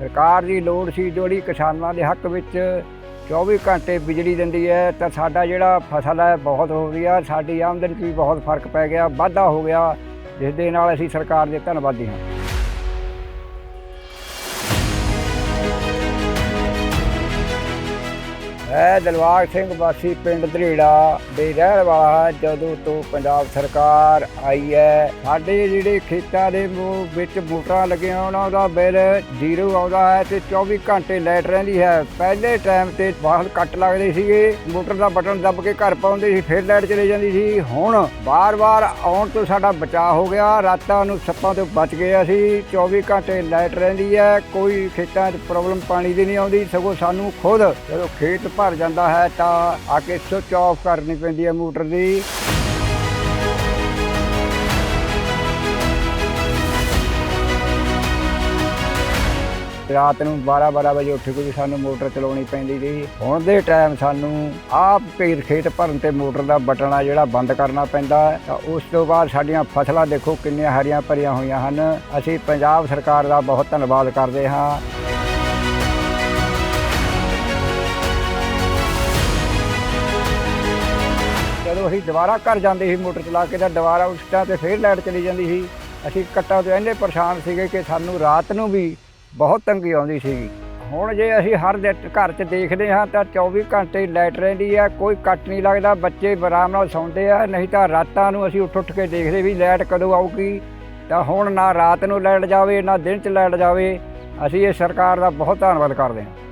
ਸਰਕਾਰ ਦੀ ਲੋੜ ਸੀ ਜਿਹੜੀ ਕਿਸਾਨਾਂ ਦੇ ਹੱਕ ਵਿੱਚ 24 ਘੰਟੇ ਬਿਜਲੀ ਦਿੰਦੀ ਹੈ, ਤਾਂ ਸਾਡਾ ਜਿਹੜਾ ਫਸਲ ਹੈ ਬਹੁਤ ਹੋ ਰਹੀ ਹੈ ਸਾਡੀ ਆਮਦਨ 'ਚ ਵੀ ਬਹੁਤ ਫ਼ਰਕ ਪੈ ਗਿਆ, ਵਾਧਾ ਹੋ ਗਿਆ। ਜਿਸ ਦੇ ਨਾਲ ਅਸੀਂ ਸਰਕਾਰ ਦੇ ਧੰਨਵਾਦੀ ਹਾਂ। ਮੈਂ ਦਿਲਵਾਗ ਸਿੰਘ ਵਾਸੀ ਪਿੰਡ ਧਰੇੜਾ ਦੇ ਰਹਿਣ ਵਾਲਾ ਹੈ। ਜਦੋਂ ਤੋਂ ਪੰਜਾਬ ਸਰਕਾਰ ਆਈ ਹੈ, ਸਾਡੇ ਜਿਹੜੇ ਖੇਤਾਂ ਦੇ ਮੂੰਹ ਵਿੱਚ ਮੋਟਰਾਂ ਲੱਗੀਆਂ, ਉਹਨਾਂ ਦਾ ਬਿੱਲ ਜ਼ੀਰੋ ਆਉਂਦਾ ਹੈ ਤੇ 24 ਘੰਟੇ ਲਾਈਟ ਰਹਿੰਦੀ ਹੈ। ਪਹਿਲੇ ਟਾਈਮ ਤੇ ਬਹੁਤ ਕੱਟ ਲੱਗਦੇ ਸੀਗੇ, ਮੋਟਰ ਦਾ ਬਟਨ ਦੱਬ ਕੇ ਘਰ ਪਾਉਂਦੇ ਸੀ, ਫਿਰ ਲਾਈਟ ਚਲੇ ਜਾਂਦੀ ਸੀ। ਹੁਣ ਬਾਰ-ਬਾਰ ਆਉਣ ਤੋਂ ਸਾਡਾ ਬਚਾਅ ਹੋ ਗਿਆ, ਰਾਤਾਂ ਨੂੰ ਸੱਪਾਂ ਤੋਂ ਬਚ ਗਏ ਅਸੀਂ। 24 ਘੰਟੇ ਲਾਈਟ ਰਹਿੰਦੀ ਹੈ, ਕੋਈ ਖੇਤਾਂ 'ਚ ਪ੍ਰੋਬਲਮ ਪਾਣੀ ਦੀ ਨਹੀਂ ਆਉਂਦੀ, ਸਗੋਂ ਸਾਨੂੰ ਖੁਦ ਜਦੋਂ ਖੇਤ ਭਰ ਜਾਂਦਾ ਹੈ ਤਾਂ ਆ ਕੇ ਸੁੱਚ ਆਫ ਕਰਨੀ ਪੈਂਦੀ ਹੈ ਮੋਟਰ ਦੀ। ਰਾਤ ਨੂੰ 12-12 ਵਜੇ ਉੱਠ ਕੇ ਵੀ ਸਾਨੂੰ ਮੋਟਰ ਚਲਾਉਣੀ ਪੈਂਦੀ ਸੀ। ਹੁਣ ਦੇ ਟਾਈਮ ਸਾਨੂੰ ਆਪ ਭੇਰ ਖੇਤ ਭਰਨ ਤੇ ਮੋਟਰ ਦਾ ਬਟਨ ਆ ਜਿਹੜਾ ਬੰਦ ਕਰਨਾ ਪੈਂਦਾ ਤਾਂ ਉਸ ਤੋਂ ਬਾਅਦ ਸਾਡੀਆਂ ਫਸਲਾਂ ਦੇਖੋ ਕਿੰਨੀਆਂ ਹਰੀਆਂ ਭਰੀਆਂ ਹੋਈਆਂ ਹਨ। ਅਸੀਂ ਪੰਜਾਬ ਸਰਕਾਰ ਦਾ ਬਹੁਤ ਧੰਨਵਾਦ ਕਰਦੇ ਹਾਂ। ਜਦੋਂ ਅਸੀਂ ਦੁਬਾਰਾ ਘਰ ਜਾਂਦੇ ਸੀ ਮੋਟਰ ਚਲਾ ਕੇ ਤਾਂ ਦੁਬਾਰਾ ਉਸ ਟਾਈਮ ਤੇ ਫੇਰ ਲਾਈਟ ਚਲੀ ਜਾਂਦੀ ਸੀ। ਅਸੀਂ ਕੱਟਾਂ ਤੋਂ ਇੰਨੇ ਪਰੇਸ਼ਾਨ ਸੀਗੇ ਕਿ ਸਾਨੂੰ ਰਾਤ ਨੂੰ ਵੀ ਬਹੁਤ ਤੰਗੀ ਆਉਂਦੀ ਸੀਗੀ ਹੁਣ ਜੇ ਅਸੀਂ ਹਰ ਦੇ ਘਰ 'ਚ ਦੇਖਦੇ ਹਾਂ ਤਾਂ 24 ਘੰਟੇ ਲਾਈਟ ਰਹਿੰਦੀ ਹੈ ਕੋਈ ਕੱਟ ਨਹੀਂ ਲੱਗਦਾ, ਬੱਚੇ ਆਰਾਮ ਨਾਲ ਸੌਂਦੇ ਆ, ਨਹੀਂ ਤਾਂ ਰਾਤਾਂ ਨੂੰ ਅਸੀਂ ਉੱਠ ਉੱਠ ਕੇ ਦੇਖਦੇ ਵੀ ਲਾਈਟ ਕਦੋਂ ਆਊਗੀ। ਤਾਂ ਹੁਣ ਨਾ ਰਾਤ ਨੂੰ ਲਾਈਟ ਜਾਵੇ, ਨਾ ਦਿਨ 'ਚ ਲਾਈਟ ਜਾਵੇ। ਅਸੀਂ ਇਹ ਸਰਕਾਰ ਦਾ ਬਹੁਤ ਧੰਨਵਾਦ ਕਰਦੇ ਹਾਂ।